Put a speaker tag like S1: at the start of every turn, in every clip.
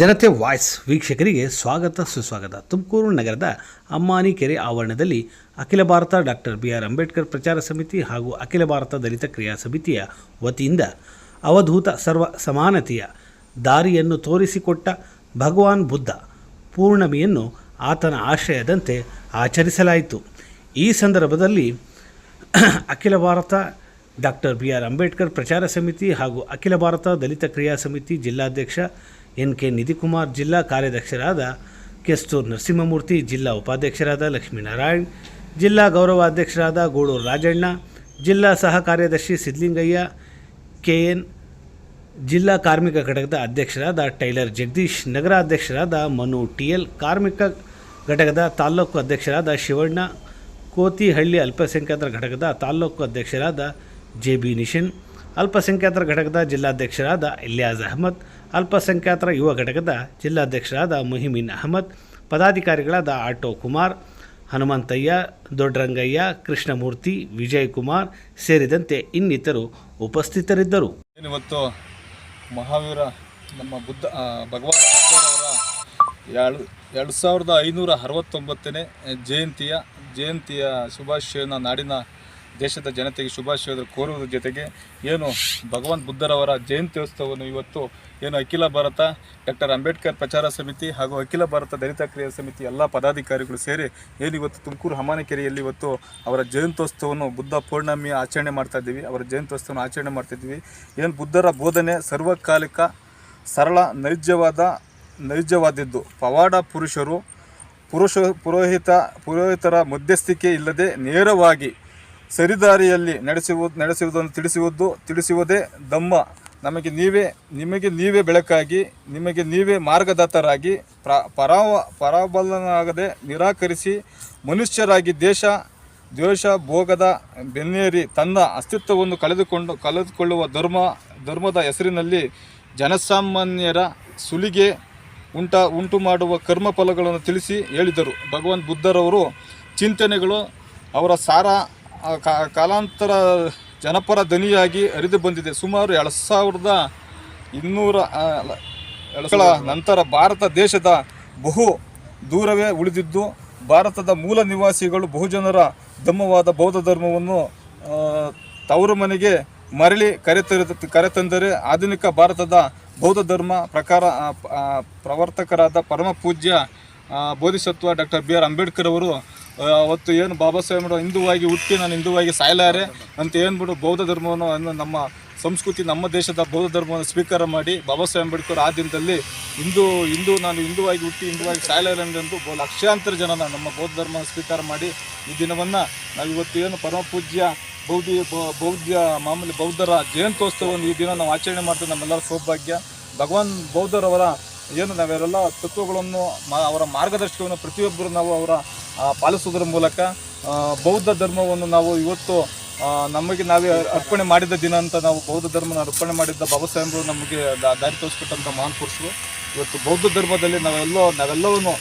S1: ಜನತೆ ವಾಯ್ಸ್ ವೀಕ್ಷಕರಿಗೆ ಸ್ವಾಗತ, ಸುಸ್ವಾಗತ. ತುಮಕೂರು ನಗರದ ಅಮ್ಮಾನಿ ಕೆರೆ ಆವರಣದಲ್ಲಿ Akhila Bharata doctor B R Ambedkar Prachara Samiti ಹಾಗೂ ಅಖಿಲ ಭಾರತ ದಲಿತ ಕ್ರಿಯಾ ಸಮಿತಿಯ ವತಿಯಿಂದ ಅವಧೂತ ಸರ್ವ ಸಮಾನತೆಯ ದಾರಿಯನ್ನು ತೋರಿಸಿಕೊಟ್ಟ ಭಗವಾನ್ ಬುದ್ಧ ಪೂರ್ಣಮಿಯನ್ನು ಆತನ ಆಶ್ರಯದಂತೆ ಆಚರಿಸಲಾಯಿತು. ಈ ಸಂದರ್ಭದಲ್ಲಿ Akhila Bharata doctor B R Ambedkar Prachara Samiti ಹಾಗೂ ಅಖಿಲ ಭಾರತ ದಲಿತ ಕ್ರಿಯಾ ಸಮಿತಿ ಜಿಲ್ಲಾಧ್ಯಕ್ಷ ಎನ್ ಕೆ ನಿಧಿಕುಮಾರ್ ಜಿಲ್ಲಾ ಕಾರ್ಯಾಧ್ಯಕ್ಷರಾದ ಕೆಸ್ತೂರ್ ನರಸಿಂಹಮೂರ್ತಿ, ಜಿಲ್ಲಾ ಉಪಾಧ್ಯಕ್ಷರಾದ ಲಕ್ಷ್ಮೀನಾರಾಯಣ್, ಜಿಲ್ಲಾ ಗೌರವಾಧ್ಯಕ್ಷರಾದ ಗೂಡೂರು ರಾಜಣ್ಣ, ಜಿಲ್ಲಾ ಸಹ ಕಾರ್ಯದರ್ಶಿ ಸಿದ್ಲಿಂಗಯ್ಯ ಕೆ ಎನ್ ಜಿಲ್ಲಾ ಕಾರ್ಮಿಕ ಘಟಕದ ಅಧ್ಯಕ್ಷರಾದ ಟೈಲರ್ ಜಗದೀಶ್ ನಗರ ಅಧ್ಯಕ್ಷರಾದ ಮನು ಟಿ ಎಲ್, ಕಾರ್ಮಿಕ ಘಟಕದ ತಾಲ್ಲೂಕು ಅಧ್ಯಕ್ಷರಾದ ಶಿವಣ್ಣ, ಕೋತಿಹಳ್ಳಿ ಅಲ್ಪಸಂಖ್ಯಾತರ ಘಟಕದ ತಾಲ್ಲೂಕು ಅಧ್ಯಕ್ಷರಾದ ಜೆ ಬಿ ನಿಶನ್ ಅಲ್ಪಸಂಖ್ಯಾತರ ಘಟಕದ ಜಿಲ್ಲಾಧ್ಯಕ್ಷರಾದ ಇಲಿಯಾಜ್ ಅಹಮದ್, ಅಲ್ಪಸಂಖ್ಯಾತರ ಯುವ ಘಟಕದ ಜಿಲ್ಲಾಧ್ಯಕ್ಷರಾದ ಮುಹಿಮಿನ್ ಅಹಮದ್, ಪದಾಧಿಕಾರಿಗಳಾದ ಆಟೋ ಕುಮಾರ್, ಹನುಮಂತಯ್ಯ, ದೊಡ್ಡರಂಗಯ್ಯ, ಕೃಷ್ಣಮೂರ್ತಿ ವಿಜಯ್ ಕುಮಾರ್ ಸೇರಿದಂತೆ ಇನ್ನಿತರು ಉಪಸ್ಥಿತರಿದ್ದರು.
S2: ಇವತ್ತು ಮಹಾವೀರ ನಮ್ಮ ಬುದ್ಧ ಭಗವಾನ್ ಬುದ್ಧರವರ ಎರಡು ಎರಡು ಸಾವಿರದ ಐನೂರ ಅರವತ್ತೊಂಬತ್ತನೇ ಜಯಂತಿಯ ಜಯಂತಿಯ ಶುಭಾಶಯನ ನಾಡಿನ ದೇಶದ ಜನತೆಗೆ ಶುಭಾಶಯ ಕೋರುವುದರ ಜೊತೆಗೆ ಏನು ಭಗವಾನ್ ಬುದ್ಧರವರ ಜಯಂತ್ಯೋತ್ಸವವನ್ನು ಇವತ್ತು ಏನು ಅಖಿಲ ಭಾರತ, ಡಾಕ್ಟರ್ ಅಂಬೇಡ್ಕರ್ ಪ್ರಚಾರ ಸಮಿತಿ ಹಾಗೂ ಅಖಿಲ ಭಾರತ ದಲಿತ ಕ್ರಿಯಾ ಸಮಿತಿ ಎಲ್ಲ ಪದಾಧಿಕಾರಿಗಳು ಸೇರಿ ಏನು ಇವತ್ತು ತುಮಕೂರು ಹಮಾನಕೆರೆಯಲ್ಲಿ ಇವತ್ತು ಅವರ ಜಯಂತ್ಯೋತ್ಸವವನ್ನು ಬುದ್ಧ ಪೌರ್ಣಮಿ ಆಚರಣೆ ಮಾಡ್ತಾ ಇದ್ದೀವಿ. ಅವರ ಜಯಂತ್ಯೋತ್ಸವವನ್ನು ಆಚರಣೆ ಮಾಡ್ತಾ ಇದ್ದೀವಿ. ಏನು ಬುದ್ಧರ ಬೋಧನೆ ಸರ್ವಕಾಲಿಕ, ಸರಳ, ನೈಜವಾದ, ನೈಜವಾದದ್ದು. ಪವಾಡ ಪುರುಷರು, ಪುರುಷ, ಪುರೋಹಿತ, ಪುರೋಹಿತರ ಮಧ್ಯಸ್ಥಿಕೆ ಇಲ್ಲದೆ ನೇರವಾಗಿ ಸರಿದಾರಿಯಲ್ಲಿ ನಡೆಸುವುದು ನಡೆಸುವುದನ್ನು ತಿಳಿಸುವುದು, ತಿಳಿಸುವುದೇ ದಮ್ಮ ನಮಗೆ ನೀವೇ, ನಿಮಗೆ ನೀವೇ ಬೆಳಕಾಗಿ, ನಿಮಗೆ ನೀವೇ ಮಾರ್ಗದಾತರಾಗಿ, ಪ್ರ, ಪರಾವ, ಪರಾಬಲನಾಗದೆ ನಿರಾಕರಿಸಿ ಮನುಷ್ಯರಾಗಿ ದೇಶ, ದ್ವೇಷ, ಭೋಗದ ಬೆನ್ನೇರಿ ತನ್ನ ಅಸ್ತಿತ್ವವನ್ನು ಕಳೆದುಕೊಂಡು, ಕಳೆದುಕೊಳ್ಳುವ ಧರ್ಮ, ಧರ್ಮದ ಹೆಸರಿನಲ್ಲಿ ಜನಸಾಮಾನ್ಯರ ಸುಲಿಗೆ ಉಂಟ, ಉಂಟು ಮಾಡುವ ಕರ್ಮಫಲಗಳನ್ನು ತಿಳಿಸಿ ಹೇಳಿದರು. ಭಗವಾನ್ ಬುದ್ಧರವರು ಚಿಂತನೆಗಳು ಅವರ ಸಾರ ಕಾಲಾಂತರ ಜನಪರ ಧ್ವನಿಯಾಗಿ ಹರಿದು ಬಂದಿದೆ. ಸುಮಾರು ಎರಡು ಸಾವಿರದ ಇನ್ನೂರ ವರ್ಷಗಳ ನಂತರ ಭಾರತ ದೇಶದ ಬಹು ದೂರವೇ ಉಳಿದಿದ್ದು ಭಾರತದ ಮೂಲ ನಿವಾಸಿಗಳು ಬಹುಜನರ ಧಮ್ಮವಾದ ಬೌದ್ಧ ಧರ್ಮವನ್ನು ತವರು ಮನೆಗೆ ಮರಳಿ ಕರೆತರ ಕರೆತಂದರೆ ಆಧುನಿಕ ಭಾರತದ ಬೌದ್ಧ ಧರ್ಮ ಪ್ರಕಾರ ಪ್ರವರ್ತಕರಾದ ಪರಮ ಪೂಜ್ಯ Bodhisattva doctor B R Ambedkar ಅವರು ಅವತ್ತು ಏನು ಬಾಬಾ ಸಾಹೇಬ್ ಹಿಂದೂವಾಗಿ ಹುಟ್ಟಿ ನಾನು ಹಿಂದೂವಾಗಿ ಸಾಯ್ಲಾರೆ ಅಂತ ಏನ್ಬಿಟ್ಟು ಬೌದ್ಧ ಧರ್ಮವನ್ನು ಅನ್ನೋ ನಮ್ಮ ಸಂಸ್ಕೃತಿ ನಮ್ಮ ದೇಶದ ಬೌದ್ಧ ಧರ್ಮವನ್ನು ಸ್ವೀಕಾರ ಮಾಡಿ ಬಾಬಾ ಸಾಹೇಬ್ ಅಂಬೇಡ್ಕರ್ ಆ ದಿನದಲ್ಲಿ ಹಿಂದೂ ಹಿಂದೂ, ನಾನು ಹಿಂದೂವಾಗಿ ಹುಟ್ಟಿ ಹಿಂದೂವಾಗಿ ಸಾಯ್ಲಾರೆ ಬ- ಲಕ್ಷಾಂತರ ಜನ ನಮ್ಮ ಬೌದ್ಧ ಧರ್ಮ ಸ್ವೀಕಾರ ಮಾಡಿ ಈ ದಿನವನ್ನು ನಾವು ಇವತ್ತು ಏನು ಪರಮಪೂಜ್ಯ ಬೌದ್ಧ ಬೌದ್ಧ ಮಾಮೂಲಿ ಬೌದ್ಧರ ಜಯಂತ್ಯೋತ್ಸವವನ್ನು ಈ ದಿನ ನಾವು ಆಚರಣೆ ಮಾಡ್ತೀವಿ ನಮ್ಮೆಲ್ಲರ ಸೌಭಾಗ್ಯ. ಭಗವಾನ್ ಬೌದ್ಧರವರ ಏನು ನಾವೆಲ್ಲ ತತ್ವಗಳನ್ನು ಅವರ ಮಾರ್ಗದರ್ಶಕವನ್ನು ಪ್ರತಿಯೊಬ್ಬರು ನಾವು ಅವರ ಪಾಲಿಸುವುದರ ಮೂಲಕ ಬೌದ್ಧ ಧರ್ಮವನ್ನು ನಾವು ಇವತ್ತು ನಮಗೆ ನಾವೇ ಅರ್ಪಣೆ ಮಾಡಿದ ದಿನ ಅಂತ ನಾವು ಬೌದ್ಧ ಧರ್ಮನ ಅರ್ಪಣೆ ಮಾಡಿದ್ದ ಬಾಬಾ ಸಾಹೇಬರು ನಮಗೆ ದಾರಿ ತೋರಿಸ್ಕೊಟ್ಟಂಥ ಮಹಾನ್ ಪುರುಷರು. ಇವತ್ತು ಬೌದ್ಧ ಧರ್ಮದಲ್ಲಿ ನಾವೆಲ್ಲೋ ನಾವೆಲ್ಲವನ್ನು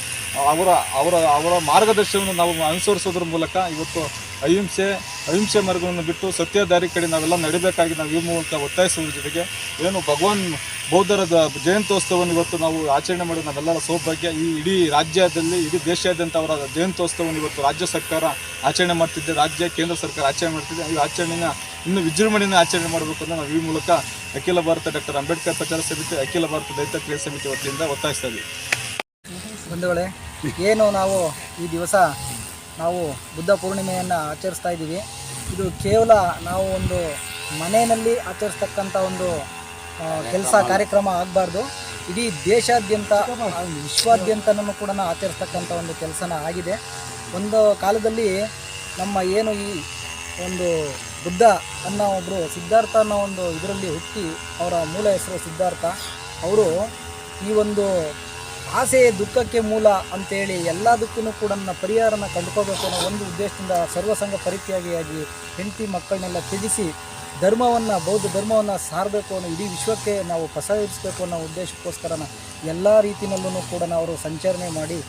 S2: ಅವರ ಅವರ ಅವರ ಮಾರ್ಗದರ್ಶನವನ್ನು ನಾವು ಅನುಸರಿಸೋದ್ರ ಮೂಲಕ ಇವತ್ತು ಅಹಿಂಸೆ ಅಹಿಂಸೆ ಮಾರ್ಗವನ್ನು ಬಿಟ್ಟು ಸತ್ಯ ದಾರಿ ಕಡೆ ನಾವೆಲ್ಲ ನಡಿಬೇಕಾಗಿ ನಾವು ಈ ಮೂಲಕ ಒತ್ತಾಯಿಸುವುದ್ರ ಜೊತೆಗೆ ಏನು ಭಗವಾನ್ ಬೌದ್ಧರ ಜಯಂತ್ಯೋತ್ಸವವನ್ನು ಇವತ್ತು ನಾವು ಆಚರಣೆ ಮಾಡೋದು ನಾವೆಲ್ಲರ ಸೌಭಾಗ್ಯ. ಈ ಇಡೀ ರಾಜ್ಯದಲ್ಲಿ, ಇಡೀ ದೇಶಾದ್ಯಂತ ಅವರ ಜಯಂತ್ಯೋತ್ಸವವನ್ನು ಇವತ್ತು ರಾಜ್ಯ ಸರ್ಕಾರ ಆಚರಣೆ ಮಾಡ್ತಿದ್ದೆ ರಾಜ್ಯ, ಕೇಂದ್ರ ಸರ್ಕಾರ ಆಚರಣೆ ಮಾಡ್ತಿದ್ದೆ ಈ ಆಚರಣೆನ ಇನ್ನು ವಿಜೃಂಭಣೆಯನ್ನು ಆಚರಣೆ ಮಾಡಬೇಕು ಅಂತ ನಾವು ಈ ಮೂಲಕ ಅಖಿಲ ಭಾರತ ಡಾಕ್ಟರ್ ಅಂಬೇಡ್ಕರ್ ಪ್ರಚಾರ ಸಮಿತಿ, ಅಖಿಲ ಭಾರತ ದಲಿತ ಕ್ರಿಯಾ ಸಮಿತಿ ವತಿಯಿಂದ ಒತ್ತಾಯಿಸ್ತಾ
S3: ಬಂಧುಗಳೇ, ಏನು ನಾವು ಈ ದಿವಸ ನಾವು ಬುದ್ಧ ಪೂರ್ಣಿಮೆಯನ್ನು ಆಚರಿಸ್ತಾ ಇದ್ದೀವಿ. ಇದು ಕೇವಲ ನಾವು ಒಂದು ಮನೆಯಲ್ಲಿ ಆಚರಿಸ್ತಕ್ಕಂಥ ಒಂದು ಕೆಲಸ ಕಾರ್ಯಕ್ರಮ ಆಗಬಾರ್ದು. ಇಡೀ ದೇಶಾದ್ಯಂತ ವಿಶ್ವಾದ್ಯಂತನೂ ಕೂಡ ಆಚರಿಸ್ತಕ್ಕಂಥ ಒಂದು ಕೆಲಸನ ಆಗಿದೆ. ಒಂದು ಕಾಲದಲ್ಲಿ ನಮ್ಮ ಏನು ಈ ಒಂದು ಬುದ್ಧ ಅನ್ನೋ ಒಬ್ಬರು ಸಿದ್ಧಾರ್ಥ ಅನ್ನೋ ಒಂದು ಇದರಲ್ಲಿ ಹುಟ್ಟಿ ಅವರ ಮೂಲ ಹೆಸರು ಸಿದ್ಧಾರ್ಥ. ಅವರು ಈ ಒಂದು ಆಸೆ ದುಃಖಕ್ಕೆ ಮೂಲ ಅಂತೇಳಿ ಎಲ್ಲದಕ್ಕೂ ಕೂಡ ನನ್ನ ಪರಿಹಾರನ ಕಂಡುಕೋಬೇಕು ಅನ್ನೋ ಒಂದು ಉದ್ದೇಶದಿಂದ ಸರ್ವಸಂಗ ಪರಿತ್ಯಾಗಿಯಾಗಿ ಹೆಂಡತಿ ಮಕ್ಕಳನ್ನೆಲ್ಲ ತ್ಯಜಿಸಿ ಧರ್ಮವನ್ನು, ಬೌದ್ಧ ಧರ್ಮವನ್ನು ಸಾರಬೇಕು ಅನ್ನೋ ಇಡೀ ವಿಶ್ವಕ್ಕೆ ನಾವು ಪ್ರಸಾದಿಸಬೇಕು ಅನ್ನೋ ಉದ್ದೇಶಕ್ಕೋಸ್ಕರ ಎಲ್ಲ ರೀತಿಯಲ್ಲೂ ಕೂಡ ನಾವು ಸಂಚರಣೆ ಮಾಡಿ